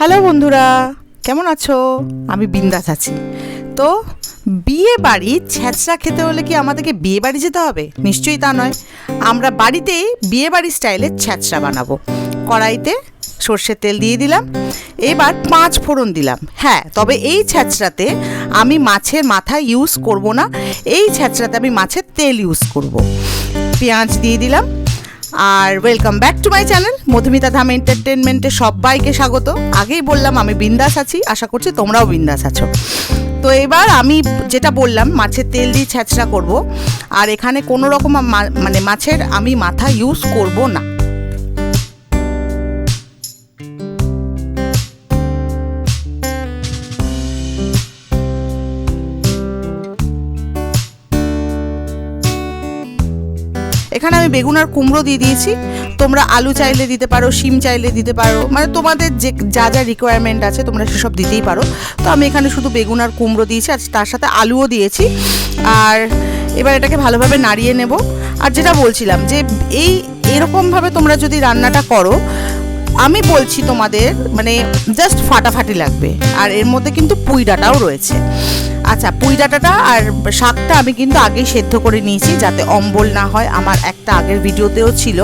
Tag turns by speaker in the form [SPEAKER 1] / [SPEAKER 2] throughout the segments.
[SPEAKER 1] Hello বন্ধুরা, কেমন আছো? আমি বিন্দাস আছি। তো বিয়ে বাড়ি ছ্যাঁচড়া খেতে হলে কি আমাদেরকে বিয়ে বাড়ি যেতে হবে? নিশ্চয়ই তা নয়। আমরা বাড়িতেই বিয়ে বাড়ি স্টাইলের ছ্যাঁচড়া বানাবো। কড়াইতে সর্ষের তেল দিয়ে দিলাম, এবার পাঁচ ফোড়ন দিলাম। হ্যাঁ তবে এই ছ্যাঁচড়াতে আমি মাছের মাথা ইউজ করব না। এই ছ্যাঁচড়াতে আমি মাছের তেল ইউজ করব। পেঁয়াজ দিয়ে দিলাম আর welcome back to my channel Madhumita Dham এন্টারটেনমেন্টে সবাইকে স্বাগত। আগেই বললাম আমি বিন্দাস আছি, আশা করছি তোমরাও বিন্দাস আছো। তো এবার আমি যেটা বললাম, মাছের তেল দিয়ে ছ্যাঁচড়া করব, আর এখানে কোনো রকম মানে মাছের আমি মাথা ইউজ করব না। এখানে আমি বেগুন আর কুমড়ো দিয়ে দিয়েছি। তোমরা আলু চাইলে দিতে পারো, শিম চাইলে দিতে পারো। মানে তোমাদের যে যা যা রিকোয়ারমেন্ট আছে তোমরা সেসব দিতেই পারো। তো আমি এখানে শুধু বেগুন আর কুমড়ো দিয়েছি আর তার সাথে আলুও দিয়েছি। আর এবার এটাকে ভালোভাবে নাড়িয়ে নেব। আর যেটা বলছিলাম যে এই এরকমভাবে তোমরা যদি রান্নাটা করো আমি বলছি তোমাদের মানে জাস্ট ফাটাফাটি লাগবে। আর এর মধ্যে কিন্তু পুঁই ডাঁটাও রয়েছে। আচ্ছা পুঁই ডাঁটাটা আর শাকটা আমি কিন্তু আগেই সেদ্ধ করে নিয়েছি যাতে অম্বল না হয়। আমার একটা আগের ভিডিওতেও ছিল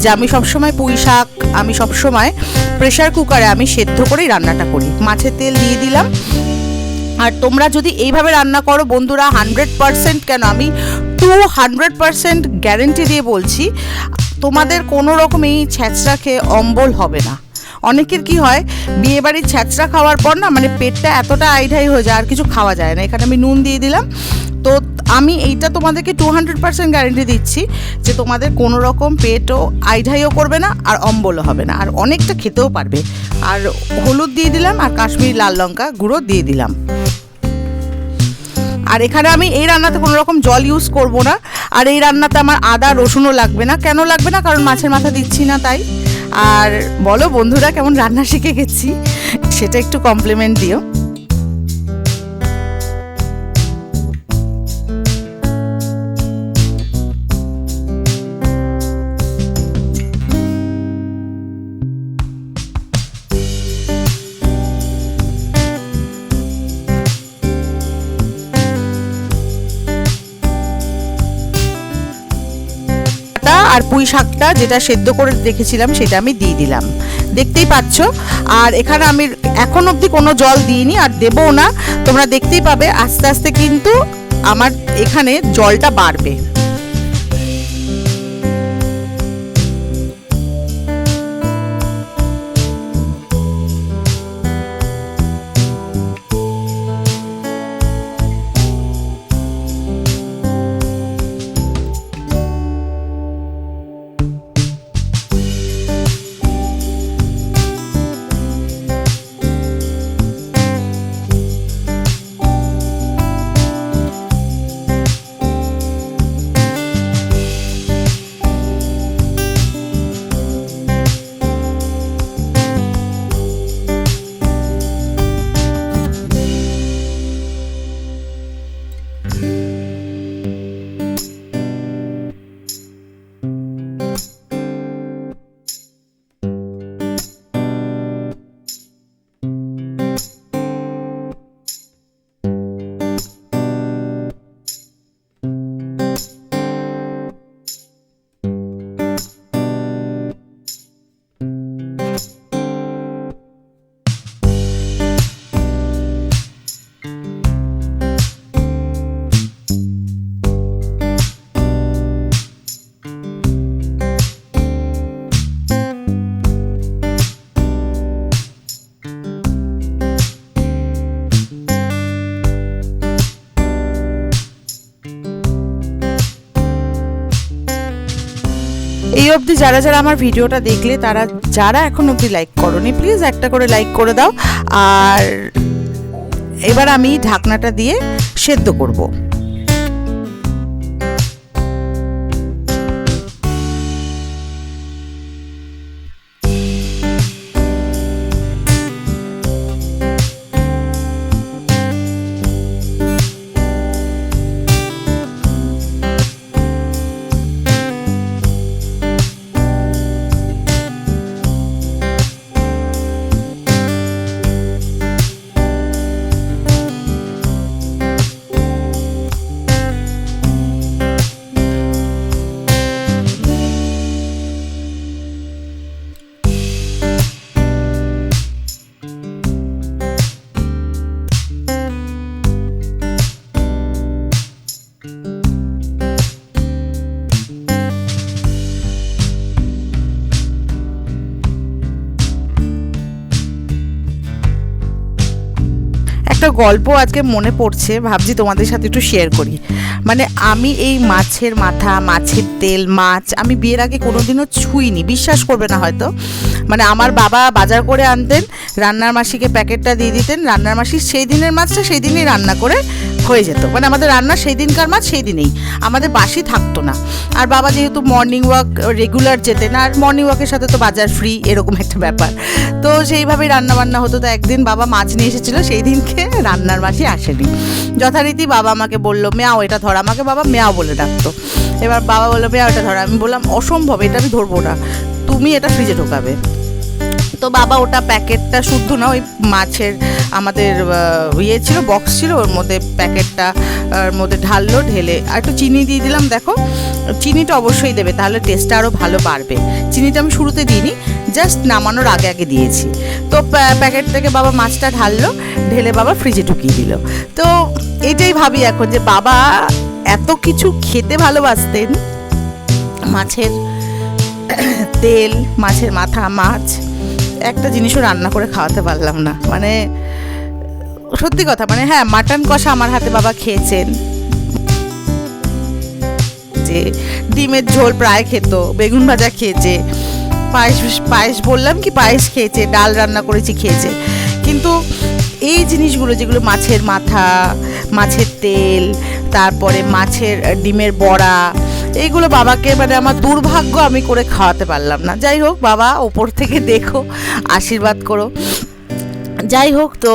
[SPEAKER 1] যে আমি সবসময় পুঁই শাক, আমি সবসময় প্রেশার কুকারে আমি সেদ্ধ করেই রান্নাটা করি। মাছের তেল দিয়ে দিলাম। আর তোমরা যদি এইভাবে রান্না করো, বন্ধুরা হান্ড্রেড পারসেন্ট কেন? আমি টু হান্ড্রেড পারসেন্ট গ্যারেন্টি দিয়ে বলছি তোমাদের কোনো রকম এই ছ্যাঁচড়া খেয়ে অম্বল হবে না। অনেকের কি হয় বিয়ে বাড়ির ছ্যাঁচড়া খাওয়ার পর না মানে পেটটা এতটা আইঢাই হয়ে যায় আর কিছু খাওয়া যায় না। এখানে আমি নুন দিয়ে দিলাম। তো আমি এইটা তোমাদেরকে টু হান্ড্রেড পার্সেন্ট গ্যারেন্টি দিচ্ছি যে তোমাদের কোনো রকম পেটও আইঢাইও করবে না আর অম্বলও হবে না। আর অনেকটা খেতেও পারবে। আর হলুদ দিয়ে দিলাম আর কাশ্মীরি লাল লঙ্কা গুঁড়ো দিয়ে দিলাম। আর এখানে আমি এই রান্নাতে কোনো রকম জল ইউজ করব না। আর এই রান্নাতে আমার আদা, রসুনও লাগবে না। কেন লাগবে না? কারণ মাছের মাথা দিচ্ছি না তাই। আর বলো বন্ধুরা, কেমন রান্না শিখে গেছি? সেটা একটু কমপ্লিমেন্ট দিও। আর পুঁই শাকটা যেটা সেদ্ধ করে রেখেছিলাম, সেটা আমি দিয়ে দিলাম। দেখতেই পাচ্ছ? আর এখানে আমি এখন অবধি কোনো জল দিইনি আর দেবও না। তোমরা দেখতেই পাবে, আস্তে আস্তে কিন্তু আমার এখানে জলটা বাড়বে। এই অবধি যারা যারা আমার ভিডিওটা দেখলে, তারা যারা এখন অবধি লাইক করনি প্লিজ একটা করে লাইক করে দাও। আর এবার আমি ঢাকনাটা দিয়ে সেদ্ধ করব। একটা গল্প আজকে মনে পড়ছে, ভাবছি তোমাদের সাথে একটু শেয়ার করি। মানে আমি এই মাছের মাথা, মাছের তেল, মাছ আমি বিয়ের আগে কোনোদিনও ছুঁইনি, বিশ্বাস করবে না হয়তো। মানে আমার বাবা বাজার করে আনতেন, রান্নার মাসিকে প্যাকেটটা দিয়ে দিতেন, রান্নার মাসি সেই দিনের মাছটা সেই দিনই রান্না করে হয়ে যেত। মানে আমাদের রান্না সেই দিনকার মাছ সেই দিনেই। আমাদের বাসি থাকতো না। আর বাবা যেহেতু মর্নিং ওয়াক রেগুলার যেতেন, আর মর্নিং ওয়াকের সাথে তো বাজার ফ্রি এরকম একটা ব্যাপার। তো সেইভাবেই রান্না বান্না হতো। তো একদিন বাবা মাছ নিয়ে এসেছিল সেই দিনকে রান্নার মাসি আসেনি। যথারীতি বাবা আমাকে বলল, মেয়াও, এটা ধর। আমাকে বাবা মেয়াও বলে ডাকতো। এবার বাবা বলল, মেয়াও, এটা ধর। আমি বললাম, অসম্ভব, এটা আমি ধরবো না। তুমি এটা ফ্রিজে ঢোকাবে। তো বাবা ওটা প্যাকেটটা শুদ্ধ না, ওই মাছের আমাদের ইয়ে ছিল বক্স ছিল, ওর মধ্যে প্যাকেটটা ওর মধ্যে ঢাললো, ঢেলে, আর একটু চিনি দিয়ে দিলাম, দেখো, চিনিটা অবশ্যই দেবে, তাহলে টেস্টটা আরও ভালো বাড়বে। চিনিটা আমি শুরুতে দিইনি জাস্ট নামানোর আগে আগে দিয়েছি। তো প্যা- প্যাকেট থেকে বাবা মাছটা ঢাললো, ঢেলে বাবা ফ্রিজে ঢুকিয়ে দিল। তো এটাই ভাবি এখন যে বাবা এত কিছু খেতে ভালোবাসতেন, মাছের তেল, মাছের মাথা, মাছ একটা জিনিসও রান্না করে খাওয়াতে পারলাম না। মানে সত্যি কথা মানে হ্যাঁ মাটন কষা আমার হাতে বাবা খেয়েছেন। যে ডিমের ঝোল প্রায় খেত, বেগুন ভাজা খেয়েছে, পায়েস পায়েস বললাম কি, পায়েস খেয়েছে, ডাল রান্না করেছি খেয়েছে। কিন্তু এই জিনিসগুলো যেগুলো মাছের মাথা, মাছের তেল, তারপরে মাছের ডিমের বড়া এইগুলো বাবাকে মানে আমার দুর্ভাগ্য আমি করে খাওয়াতে পারলাম না। যাই হোক, বাবা ওপর থেকে দেখো, আশীর্বাদ করো। যাই হোক, তো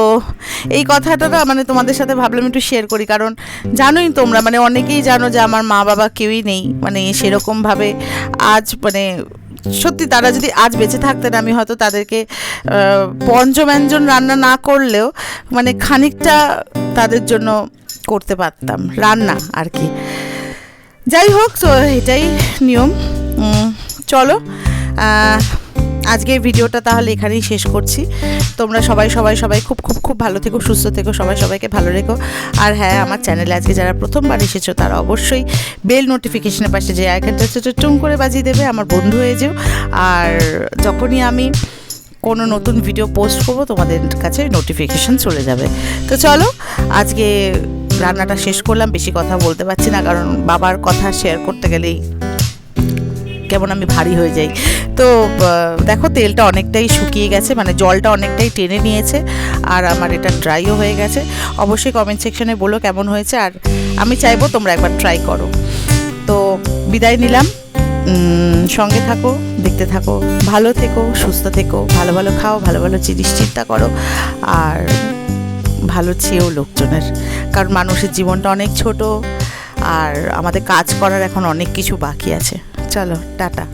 [SPEAKER 1] এই কথাটা না মানে তোমাদের সাথে ভাবলাম একটু শেয়ার করি। কারণ জানোই তোমরা মানে অনেকেই জানো যে আমার মা বাবা কেউই নেই। মানে সেরকমভাবে আজ মানে সত্যি তারা যদি আজ বেঁচে থাকতেন, আমি হয়তো তাদেরকে পঞ্চব্যঞ্জন রান্না না করলেও মানে খানিকটা তাদের জন্য করতে পারতাম। রান্না আর কি। যাই হোক, তো এটাই নিয়ম। চলো আজকের ভিডিওটা তাহলে এখানেই শেষ করছি। তোমরা সবাই সবাই সবাই খুব খুব খুব ভালো থেকো, সুস্থ থেকো, সবাই সবাইকে ভালো রেখো। আর হ্যাঁ আমার চ্যানেলে আজকে যারা প্রথমবার এসেছ, তারা অবশ্যই বেল নোটিফিকেশনের পাশে যে আইকনটা টুং করে বাজিয়ে দেবে, আমার বন্ধু হয়ে যেও। আর যখনই আমি কোনো নতুন ভিডিও পোস্ট করব, তোমাদের কাছে নোটিফিকেশান চলে যাবে। তো চলো, আজকে রান্নাটা শেষ করলাম, বেশি কথা বলতে পারছি না, কারণ বাবার কথা শেয়ার করতে গেলেই কেমন আমি ভারী হয়ে যাই। তো দেখো তেলটা অনেকটাই শুকিয়ে গেছে মানে জলটা অনেকটাই টেনে নিয়েছে, আর আমার এটা ড্রাইও হয়ে গেছে। অবশ্যই কমেন্ট সেকশনে বলো কেমন হয়েছে, আর আমি চাইব তোমরা একবার ট্রাই করো। তো, বিদায় নিলাম। সঙ্গে থাকো, দেখতে থাকো, ভালো থেকো, সুস্থ থেকো, ভালো ভালো খাও, ভালো ভালো জিনিস চিন্তা করো, আর ভালো চেয়েও লোকজনের। কারণ মানুষের জীবনটা অনেক ছোট আর আমাদের কাজ করার এখন অনেক কিছু বাকি আছে। চলো, টাটা।